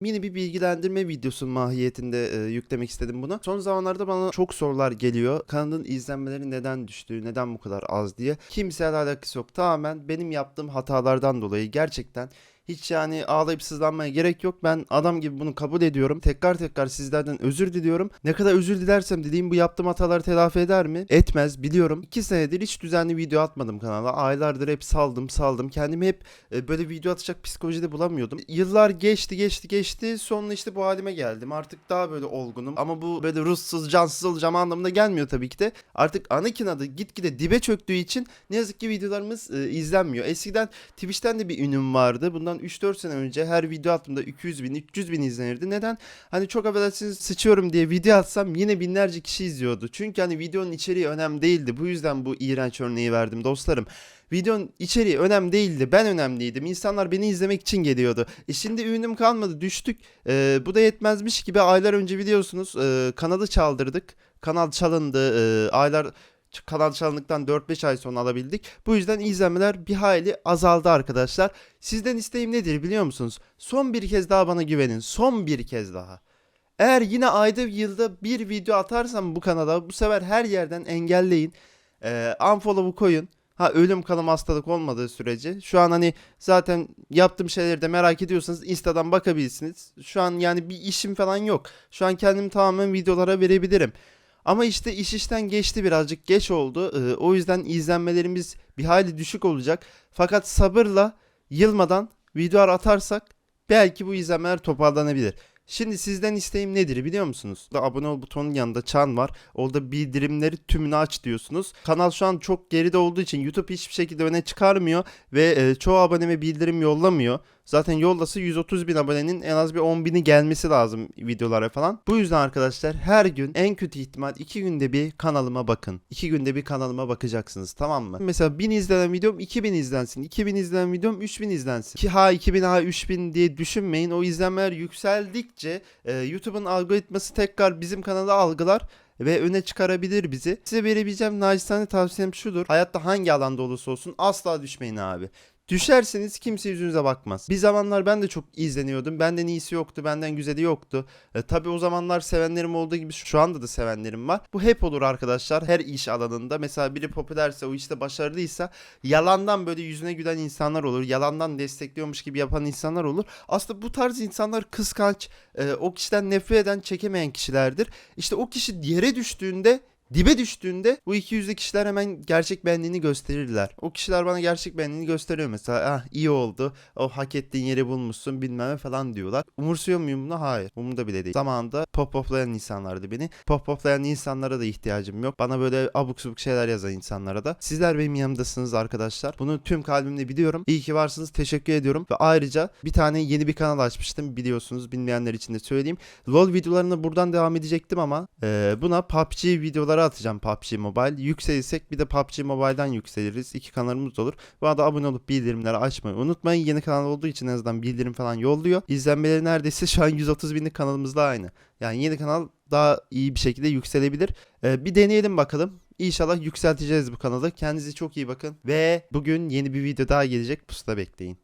Mini bir bilgilendirme videosu mahiyetinde e, yüklemek istedim bunu. Son zamanlarda bana çok sorular geliyor. Kanalın izlenmeleri neden düştü, neden bu kadar az diye. Kimseyle alakası yok. Tamamen benim yaptığım hatalardan dolayı gerçekten hiç yani ağlayıp sızlanmaya gerek yok. Ben adam gibi bunu kabul ediyorum. Tekrar tekrar sizlerden özür diliyorum. Ne kadar özür dilersem dediğim bu yaptığım hataları telafi eder mi? Etmez biliyorum. 2 senedir hiç düzenli video atmadım kanala. Aylardır hep saldım saldım. Kendimi hep e, böyle video atacak psikolojide bulamıyordum. Yıllar geçti geçti geçti. Sonra işte bu halime geldim. Artık daha böyle olgunum. Ama bu böyle ruhsuz cansız olacağım anlamına gelmiyor tabii ki de. Artık Anakin adı gitgide dibe çöktüğü için ne yazık ki videolarımız e, izlenmiyor. Eskiden Twitch'ten de bir ünüm vardı. Bundan 3-4 sene önce her video attığımda 200 bin 300 bin izlenirdi. Neden? Hani çok affedersiniz sıçıyorum diye video atsam yine binlerce kişi izliyordu. Çünkü hani videonun içeriği önemli değildi. Bu yüzden bu iğrenç örneği verdim dostlarım. Videonun içeriği önemli değildi. Ben önemliydim. İnsanlar beni izlemek için geliyordu. E şimdi ünüm kalmadı. Düştük. Ee, bu da yetmezmiş gibi aylar önce biliyorsunuz e, kanalı çaldırdık. Kanal çalındı. E, aylar kanal çalındıktan 4-5 ay sonra alabildik. Bu yüzden izlenmeler bir hayli azaldı arkadaşlar. Sizden isteğim nedir biliyor musunuz? Son bir kez daha bana güvenin. Son bir kez daha. Eğer yine ayda yılda bir video atarsam bu kanala bu sefer her yerden engelleyin. Ee, unfollow'u koyun. Ha ölüm kalım hastalık olmadığı sürece. Şu an hani zaten yaptığım şeyleri de merak ediyorsanız Insta'dan bakabilirsiniz. Şu an yani bir işim falan yok. Şu an kendimi tamamen videolara verebilirim. Ama işte iş işten geçti birazcık geç oldu. Ee, o yüzden izlenmelerimiz bir hayli düşük olacak. Fakat sabırla yılmadan videolar atarsak belki bu izlenmeler toparlanabilir. Şimdi sizden isteğim nedir biliyor musunuz? Da abone ol butonunun yanında çan var. Orada bildirimleri tümünü aç diyorsunuz. Kanal şu an çok geride olduğu için YouTube hiçbir şekilde öne çıkarmıyor ve e, çoğu aboneme bildirim yollamıyor. Zaten yollası 130 bin abonenin en az bir 10 bini gelmesi lazım videolara falan. Bu yüzden arkadaşlar her gün en kötü ihtimal 2 günde bir kanalıma bakın. 2 günde bir kanalıma bakacaksınız tamam mı? Mesela 1000 izlenen videom 2000 izlensin. 2000 izlenen videom 3000 izlensin. Ki ha 2000 ha 3000 diye düşünmeyin. O izlenmeler yükseldikçe e, YouTube'un algoritması tekrar bizim kanalı algılar ve öne çıkarabilir bizi. Size verebileceğim naçizane tavsiyem şudur. Hayatta hangi alanda olursa olsun asla düşmeyin abi. Düşerseniz kimse yüzünüze bakmaz. Bir zamanlar ben de çok izleniyordum. Benden iyisi yoktu, benden güzeli yoktu. E, tabii o zamanlar sevenlerim olduğu gibi şu anda da sevenlerim var. Bu hep olur arkadaşlar her iş alanında. Mesela biri popülerse, o işte başarılıysa yalandan böyle yüzüne gülen insanlar olur. Yalandan destekliyormuş gibi yapan insanlar olur. Aslında bu tarz insanlar kıskanç, e, o kişiden nefret eden, çekemeyen kişilerdir. İşte o kişi yere düştüğünde dibe düştüğünde bu iki yüzlü kişiler hemen gerçek benliğini gösterirler. O kişiler bana gerçek benliğini gösteriyor mesela. Ah iyi oldu. O hak ettiğin yeri bulmuşsun bilmem falan diyorlar. Umursuyor muyum bunu? Hayır. Umurumda bile değil. Zamanında pop poplayan insanlardı beni. Pop poplayan insanlara da ihtiyacım yok. Bana böyle abuk subuk şeyler yazan insanlara da. Sizler benim yanımdasınız arkadaşlar. Bunu tüm kalbimle biliyorum. İyi ki varsınız. Teşekkür ediyorum. Ve ayrıca bir tane yeni bir kanal açmıştım. Biliyorsunuz bilmeyenler için de söyleyeyim. LoL videolarına buradan devam edecektim ama e, buna PUBG videoları atacağım PUBG Mobile. Yükselirsek bir de PUBG Mobile'dan yükseliriz. İki kanalımız olur. Bu arada abone olup bildirimleri açmayı unutmayın. Yeni kanal olduğu için en azından bildirim falan yolluyor. İzlenmeleri neredeyse şu an 130 binlik kanalımızla aynı. Yani yeni kanal daha iyi bir şekilde yükselebilir. E, bir deneyelim bakalım. İnşallah yükselteceğiz bu kanalı. Kendinize çok iyi bakın. Ve bugün yeni bir video daha gelecek. Pusuda bekleyin.